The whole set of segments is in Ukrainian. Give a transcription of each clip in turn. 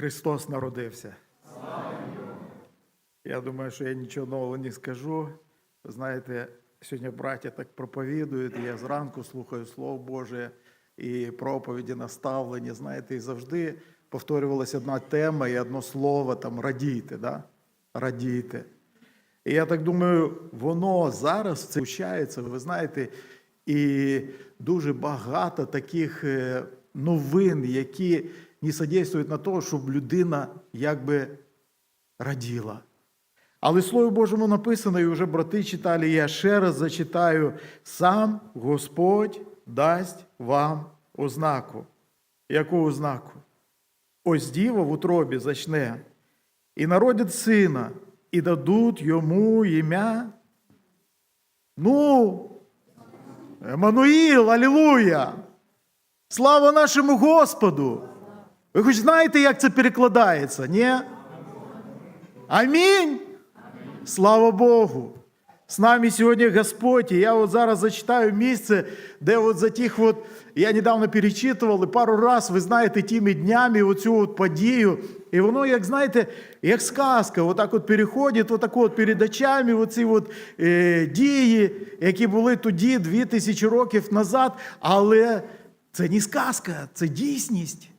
Христос народився. Я думаю, що я нічого нового не скажу. Ви знаєте, сьогодні браття так проповідують, я зранку слухаю Слово Боже і проповіді наставлення. Знаєте, і завжди повторювалася одна тема і одно слово там радійте. Да? Радійте. І я так думаю, воно зараз це вчається, ви знаєте, і дуже багато таких е, новин, які не содействують на те, щоб людина якби раділа. Але в Слові Божому написано, і вже брати читали, я ще раз зачитаю: сам Господь дасть вам ознаку. Яку ознаку? Ось діва в утробі зачне, і народять сина, і дадуть йому ім'я. Ну, Еммануїл, алілуя! Слава нашому Господу! Ви хоч знаєте, як це перекладається? Ні? Амінь. Слава Богу. З нами сьогодні Господь. І я от зараз зачитаю місце, де от за тих от, я недавно перечитував, і пару раз, ви знаєте, тими днями оцю от подію. І воно, як знаєте, як сказка, отак от переходить, отак от перед очами оці от, е, дії, які були тоді, дві тисячі років назад. Але це не сказка, це дійсність.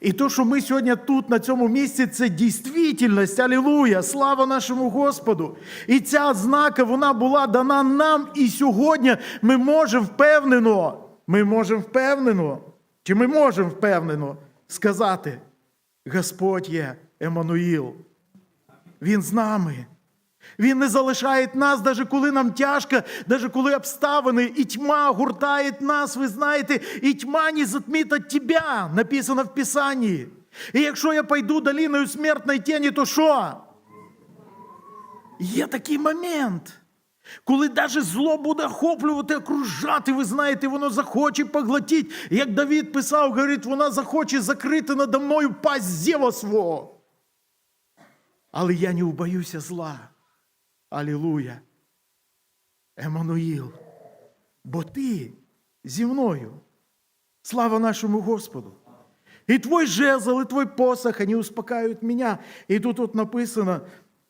І то, що ми сьогодні тут, на цьому місці, це дійсність, алілуя, слава нашому Господу. І ця знака, вона була дана нам, і сьогодні ми можемо впевнено, ми можемо впевнено, чи ми можемо впевнено сказати, Господь є Еммануїл. Він з нами. Він не залишає нас, навіть коли нам тяжко, навіть коли обставини і тьма гуртає нас, ви знаєте, і тьма не затмить от тебе, написано в Писанні. І якщо я пойду долиною смертної тіні, то що? Є такий момент, коли навіть зло буде охоплювати, окружати, ви знаєте, воно захоче поглотити. Як Давід писав, говорить, вона захоче закрити надо мною пасть зєва свого. Але я не убоюся зла. Алілуя. Еммануїл. Бо ти зі мною. Слава нашому Господу. І твой жезл, і твой посох, вони успокаивают меня. І тут от написано,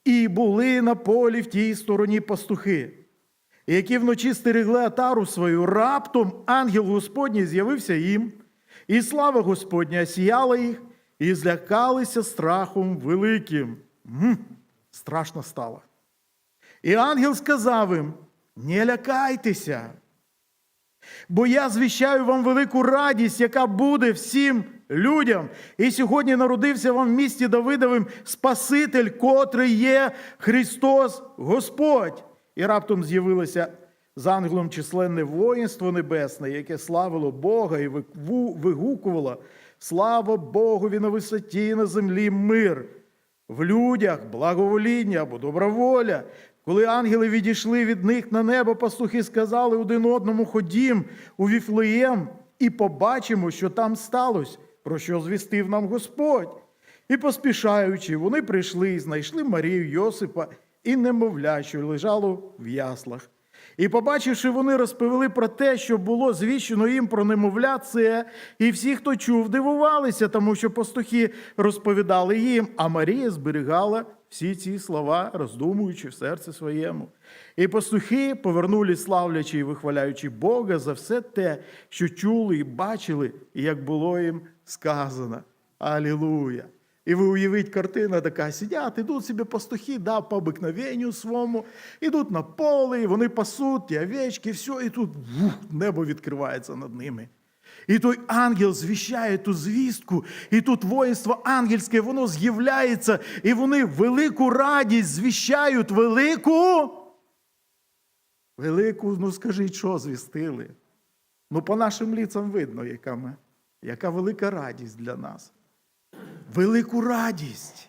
і були на полі в тій стороні пастухи, які вночі стерегли атару свою, раптом ангел Господній з'явився їм, і слава Господня осіяла їх, і злякалися страхом великим. М, страшно стало. І ангел сказав їм: не лякайтеся, бо я звіщаю вам велику радість, яка буде всім людям. І сьогодні народився вам в місті Давидовим Спаситель, котрий є Христос Господь. І раптом з'явилося з ангелом численне воїнство небесне, яке славило Бога і вигукувало: Слава Богові на висоті, на землі мир в людях благовоління або доброволя. Коли ангели відійшли від них на небо, пастухи сказали один одному: Ходім у Віфлеєм і побачимо, що там сталося, про що звістив нам Господь. І поспішаючи, вони прийшли і знайшли Марію Йосипа і немовля, що лежало в яслах. І, побачивши, вони розповіли про те, що було звіщено їм про немовля це, і всі, хто чув, дивувалися, тому що пастухи розповідали їм, а Марія зберігала всі ці слова, роздумуючи в серці своєму. І пастухи повернули, славлячи і вихваляючи Бога за все те, що чули і бачили, і як було їм сказано. Алілуя! І ви уявіть, картина така, сидять, ідуть собі пастухи, да, по обикновенню своєму, ідуть на поле, і вони пасуть, ті овечки, все, і тут вух, небо відкривається над ними. І той ангел звіщає ту звістку, і тут воїнство ангельське, воно з'являється, і вони велику радість звіщають, велику. Велику, ну скажіть, що звістили? Ну, по нашим ліцям видно, яка, ми, яка велика радість для нас велику радість.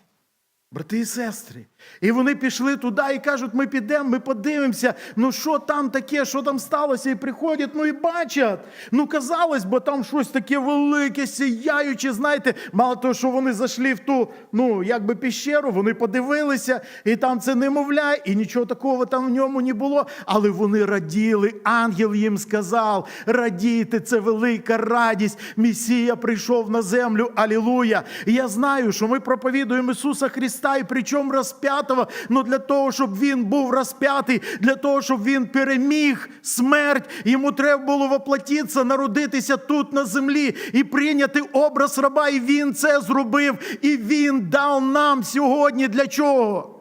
Брати і сестри, І вони пішли туди і кажуть, ми підемо, ми подивимося, ну що там таке, що там сталося, і приходять, ну і бачать. Ну, казалось би, там щось таке велике, сіяюче, знаєте, мало того, що вони зайшли в ту, ну, якби піщеру, вони подивилися, і там це немовля, і нічого такого там в ньому не було. Але вони раділи. Ангел їм сказав: радійте, це велика радість. Месія прийшов на землю. Алілуя. Я знаю, що ми проповідуємо Ісуса Христа, і причому розп'ятого, ну для того, щоб Він був розп'ятий, для того, щоб Він переміг смерть. Йому треба було воплотитися, народитися тут на землі і прийняти образ раба. І Він це зробив. І Він дав нам сьогодні для чого?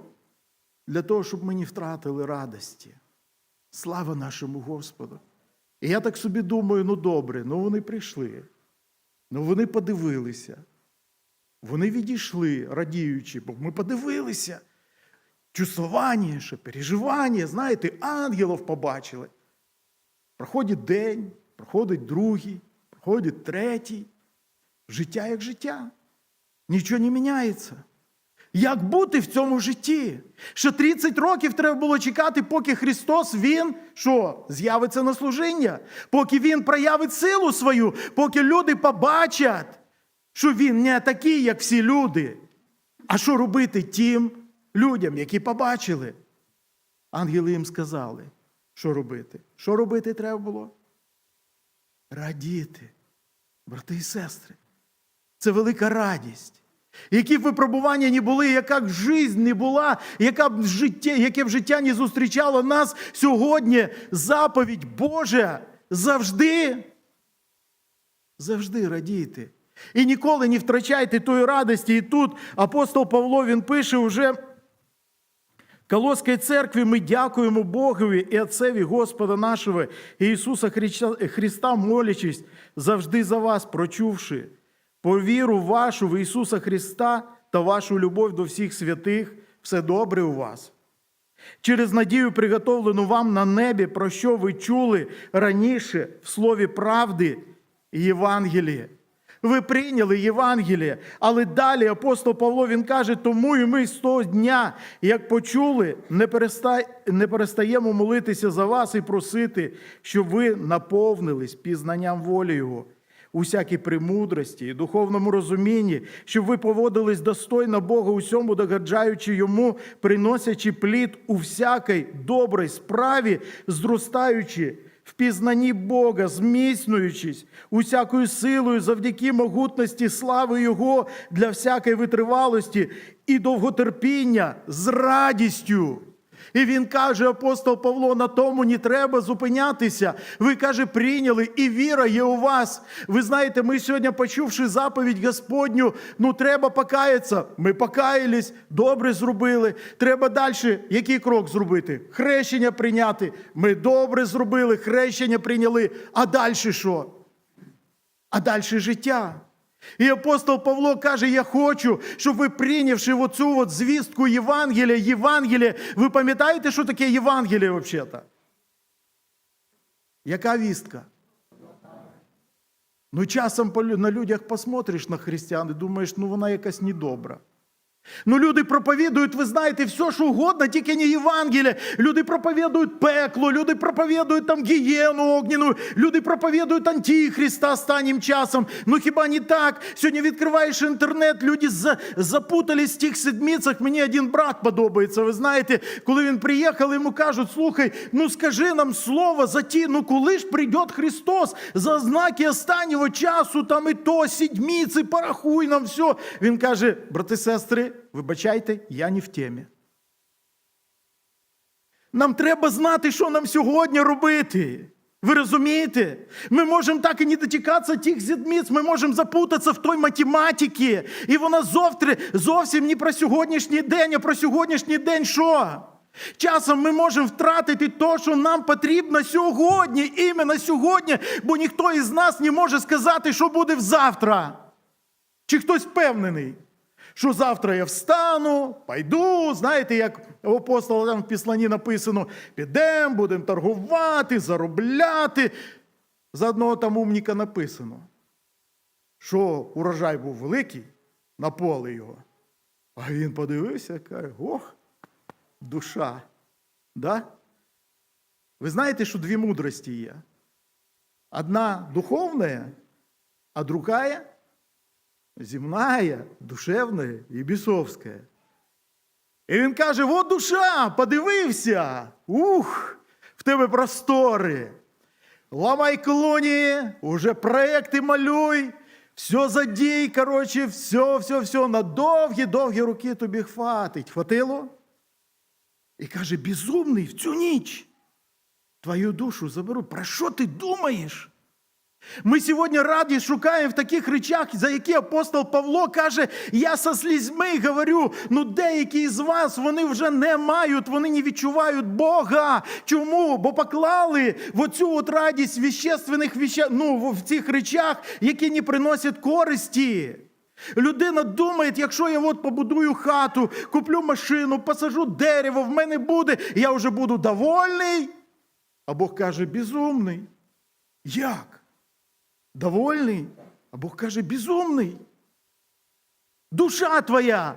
Для того, щоб ми не втратили радості. Слава нашому Господу. І я так собі думаю, ну добре, ну вони прийшли, ну вони подивилися. Вони відійшли, радіючи, бо ми подивилися. Чувствування, ще переживання, знаєте, ангелів побачили. Проходить день, проходить другий, проходить третій. Життя як життя. Нічого не міняється. Як бути в цьому житті? Що 30 років треба було чекати, поки Христос Він що, з'явиться на служіння, поки Він проявить силу свою, поки люди побачать, що Він не такий, як всі люди. А що робити тим людям, які побачили? Ангели їм сказали, що робити. Що робити треба було? Радіти, брати і сестри. Це велика радість. Які б випробування не були, яка б жизнь не була, яка б життя, яке б життя не зустрічало нас сьогодні, заповідь Божа завжди, завжди радійте. І ніколи не втрачайте тої радості. І тут апостол Павло він пише вже Колоській церкві ми дякуємо Богові і Отцеві Господа нашого Ісуса Христа, молячись завжди за вас, прочувши по віру вашу в Ісуса Христа та вашу любов до всіх святих, все добре у вас. Через надію, приготовлену вам на небі, про що ви чули раніше в слові правди і Євангелії. Ви прийняли Євангеліє, але далі апостол Павло він каже, тому і ми з того дня, як почули, не, перестай, не перестаємо молитися за вас і просити, щоб ви наповнились пізнанням волі Його, у всякій премудрості і духовному розумінні, щоб ви поводились достойно Бога усьому, догаджаючи йому, приносячи плід у всякій добрій справі, зростаючи в пізнанні Бога, зміцнюючись усякою силою завдяки могутності слави Його для всякої витривалості і довготерпіння з радістю. І він каже, апостол Павло, на тому не треба зупинятися. Ви каже, прийняли, і віра є у вас. Ви знаєте, ми сьогодні, почувши заповідь Господню, ну треба покаятися. Ми покаялись, добре зробили. Треба далі який крок зробити? Хрещення прийняти. Ми добре зробили, хрещення прийняли. А далі що? А далі життя. І апостол Павло каже: Я хочу, щоб ви прийнявши оцю от звістку Євангелія, Євангелія, ви пам'ятаєте, що таке Євангеліє взагалі? Яка вістка? Ну, часом на людях посмотриш на християн і думаєш, ну вона якась недобра. Ну, люди проповідують, ви знаєте, все, що угодно, тільки не Євангеліє. Люди проповідують пекло, люди проповідують там гієну огняну, люди проповідують антихриста останнім часом. Ну хіба не так? Сьогодні відкриваєш інтернет, люди за- запутались в тих седмицях. Мені один брат подобається. Ви знаєте, коли він приїхав, йому кажуть, слухай, ну скажи нам слово за ті, ну коли ж прийде Христос за знаки останнього часу, там і то, сідміці, порахуй нам все. Він каже, брати, сестри, вибачайте, я не в темі. Нам треба знати, що нам сьогодні робити. Ви розумієте? Ми можемо так і не дотікатися тих зідміць, ми можемо запутатися в той математиці. І вона завтра зовсім не про сьогоднішній день, а про сьогоднішній день що? Часом ми можемо втратити те, що нам потрібно сьогодні, іменно сьогодні, бо ніхто із нас не може сказати, що буде завтра. Чи хтось впевнений, що завтра я встану, пойду, знаєте, як у апостола там в післанні написано, підемо, будемо торгувати, заробляти. За одного там умніка написано, що урожай був великий на поле його. А він подивився каже, ох, душа. Да? Ви знаєте, що дві мудрості є? Одна духовная, а другая земная, душевная і бісовська. І він каже: от душа, подивився. Ух, в тебе простори. Ламай клоні, уже проекти малюй, все задій, коротше, все, все, все, на довгі-довгі руки тобі хватить. Хватило? І каже, безумний в цю ніч твою душу заберу. Про що ти думаєш? Ми сьогодні раді шукаємо в таких речах, за які апостол Павло каже: я со слізьми говорю, ну деякі з вас вони вже не мають, вони не відчувають Бога. Чому? Бо поклали в оцю от радість віщественних віще... ну, в цих речах, які не приносять користі. Людина думає, якщо я от побудую хату, куплю машину, посажу дерево, в мене буде, я вже буду довольний. А Бог каже, безумний. Як? Довольний, а Бог каже, безумний. Душа твоя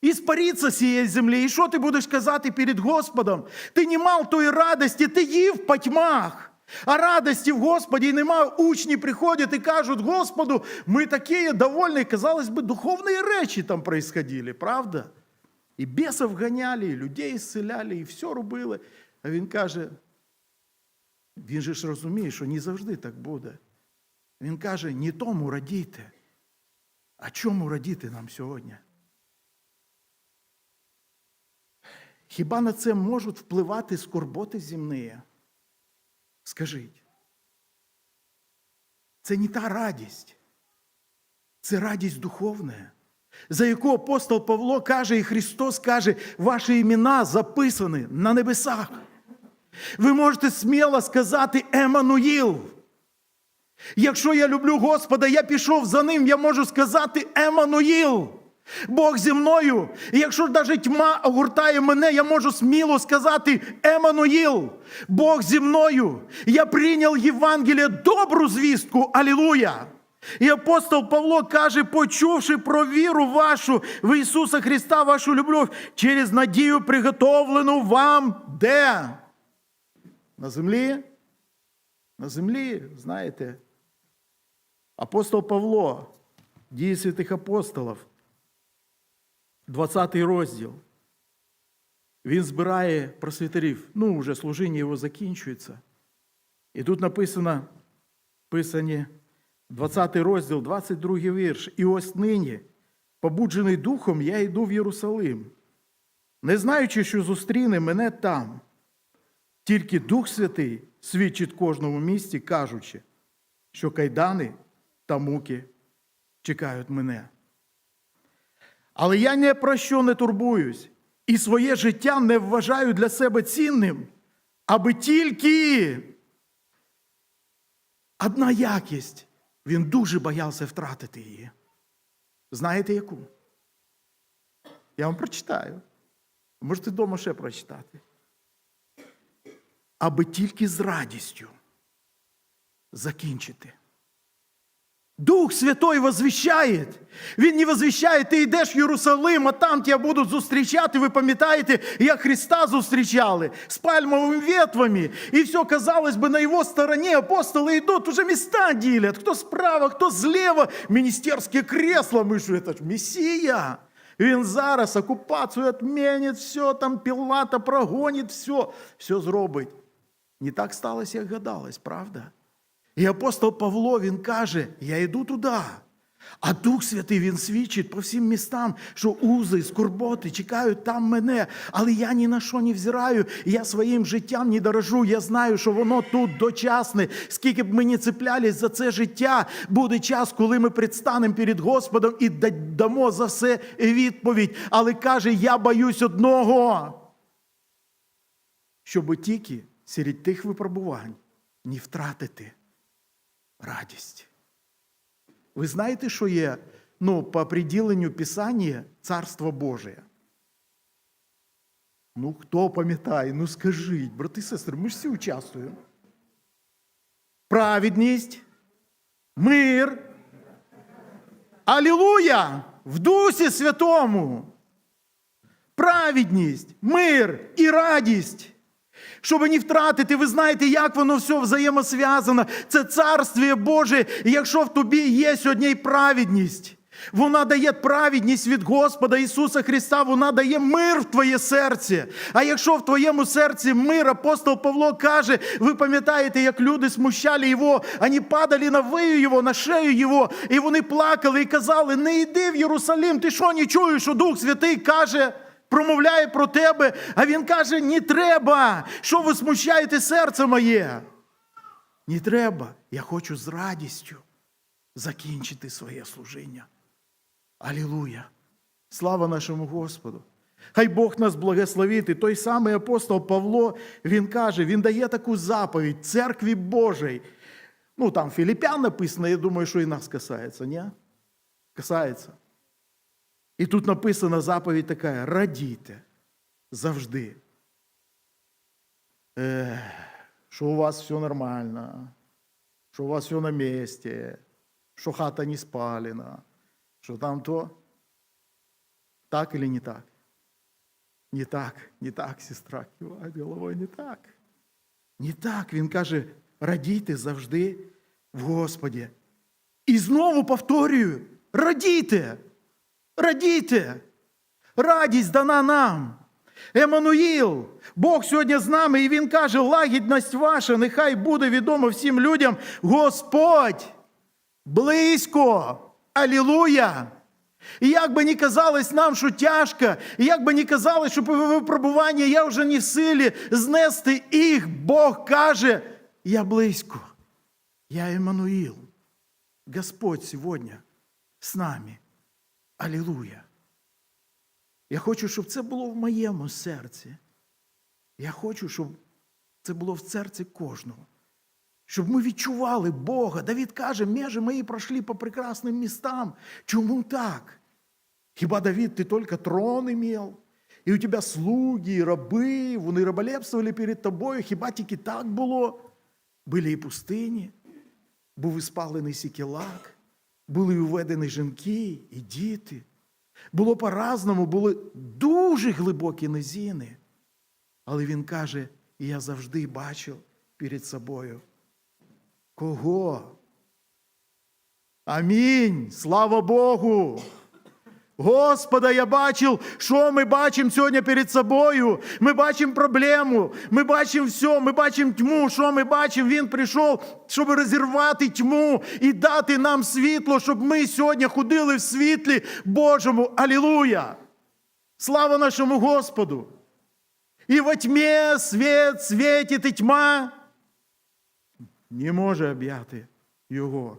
іспариться з цієї землі. І що ти будеш казати перед Господом? Ти не мав тої радості, ти їв по тьмах. А радості в Господі нема. Учні приходять і кажуть, Господу, ми такі довольні. Казалось би, духовні речі там происходили, правда? І бісів ганяли, і людей зціляли, і все робили. А він каже, він же ж розуміє, що не завжди так буде. Він каже, не тому радійте. А чому радіти нам сьогодні? Хіба на це можуть впливати скорботи земні? Скажіть. Це не та радість, це радість духовна, за яку апостол Павло каже, і Христос каже, ваші імена записані на небесах. Ви можете сміло сказати Еммануїл. Якщо я люблю Господа, я пішов за ним, я можу сказати Еммануїл. Бог зі мною. І якщо навіть тьма огортає мене, я можу сміло сказати Еммануїл. Бог зі мною. Я прийняв Євангеліє добру звістку. Алілуя! І апостол Павло каже, почувши про віру вашу в Ісуса Христа, вашу любов, через надію приготовлену вам де? На землі? На землі, знаєте, апостол Павло, дії святих апостолів, 20 розділ. Він збирає просвітерів. Ну, вже служіння його закінчується. І тут написано, писані 20 розділ, 22 вірш. І ось нині, побуджений духом, я йду в Єрусалим, не знаючи, що зустріне мене там. Тільки Дух Святий свідчить кожному місті, кажучи, що кайдани та муки чекають мене. Але я ні про що не турбуюсь і своє життя не вважаю для себе цінним, аби тільки одна якість. Він дуже боявся втратити її. Знаєте яку? Я вам прочитаю. Можете вдома ще прочитати аби тільки з радістю закінчити. Дух Святой возвіщає. Він не возвіщає, ти йдеш в Єрусалим, а там тебе будуть зустрічати. Ви пам'ятаєте, як Христа зустрічали з пальмовими ветвами. І все, казалось би, на його стороні апостоли йдуть, уже міста ділять. Хто справа, хто зліва. Міністерське кресло, ми ж це ж Месія. Він зараз окупацію відмінить, все, там Пілата прогонить, все, все зробить. Не так сталося, як гадалось, правда? І апостол Павло він каже: Я йду туди. А Дух Святий він свідчить по всім містам, що узи, скорботи чекають там мене, але я ні на що не взираю, я своїм життям не дорожу. Я знаю, що воно тут дочасне. Скільки б ми не цеплялись за це життя, буде час, коли ми предстанемо перед Господом і дамо за все відповідь. Але каже: я боюсь одного, щоб тільки серед тих випробувань не втратити радість. Ви знаєте, що є ну, по определенню Писання Царство Боже? Ну, хто пам'ятає, ну скажіть, брати і сестри, ми ж всі участвуємо. Праведність, мир. Алілуя! В Дусі Святому. праведність, мир і радість. Щоб не втратити, ви знаєте, як воно все взаємосв'язано. Це царствіє Боже. І якщо в тобі є сьогодні праведність, вона дає праведність від Господа Ісуса Христа, вона дає мир в твоє серце. А якщо в твоєму серці мир, апостол Павло каже, ви пам'ятаєте, як люди смущали його, вони падали на вию його, на шею його, і вони плакали і казали: не йди в Єрусалим, ти що не чуєш, що Дух Святий каже? Промовляє про тебе, а він каже: не треба. Що ви смущаєте серце моє? Не треба. Я хочу з радістю закінчити своє служіння. Алілуя! Слава нашому Господу! Хай Бог нас благословить. Той самий апостол Павло, він каже, він дає таку заповідь церкві Божій. Ну, там Філіпян написано, я думаю, що і нас касається, ні? Касається. І тут написана заповідь така: радійте завжди. Що у вас все нормально, що у вас все на місці, що хата не спалена, що там то. Так или не так? Не так, не так, сестра киває головою, не так. Не так. Він каже, радійте завжди в Господі. І знову повторюю: радійте, радійте. Радість дана нам. Еммануїл, Бог сьогодні з нами, і Він каже, лагідність ваша, нехай буде відомо всім людям. Господь близько. Алілуя! І як би ні казалось нам, що тяжко, і як би ні казалось, що випробування я вже не в силі знести їх, Бог каже, я близько. Я Еммануїл. Господь сьогодні з нами. Алілуя. Я хочу, щоб це було в моєму серці. Я хочу, щоб це було в серці кожного. Щоб ми відчували Бога. Давід каже, межі мої пройшли по прекрасним містам. Чому так? Хіба Давид, ти тільки трон імів? І у тебе слуги, і раби, вони раболепствували перед тобою. Хіба тільки так було? Були і пустині, був і спалений сікелак, були уведені жінки і діти. Було по-разному, були дуже глибокі низіни. Але він каже: я завжди бачив перед собою. Кого? Амінь. Слава Богу. Господа, я бачив, що ми бачимо сьогодні перед собою. Ми бачимо проблему, ми бачимо все, ми бачимо тьму. Що ми бачимо? Він прийшов, щоб розірвати тьму і дати нам світло, щоб ми сьогодні ходили в світлі Божому. Алілуя! Слава нашому Господу! І во тьмі світ світить і тьма не може об'яти його.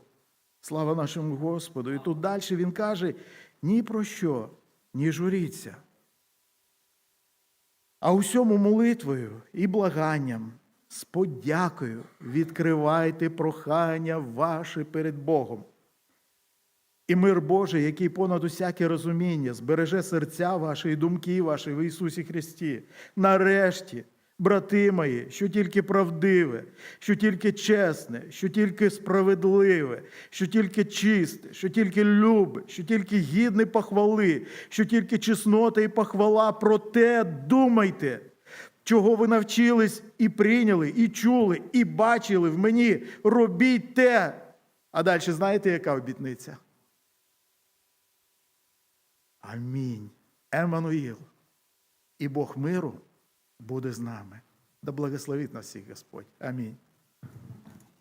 Слава нашому Господу. І тут далі він каже: ні про що, не журіться. А усьому молитвою і благанням, з подякою відкривайте прохання ваші перед Богом. І мир Божий, який понад усяке розуміння, збереже серця ваші і думки ваші в Ісусі Христі. Нарешті, брати мої, що тільки правдиве, що тільки чесне, що тільки справедливе, що тільки чисте, що тільки любе, що тільки гідне похвали, що тільки чеснота і похвала, про те думайте. Чого ви навчились і прийняли, і чули, і бачили в мені, робіть те. А далі знаєте, яка обітниця? Амінь. Еммануїл. І Бог миру буде з нами. Да благословить нас всіх Господь. Амінь.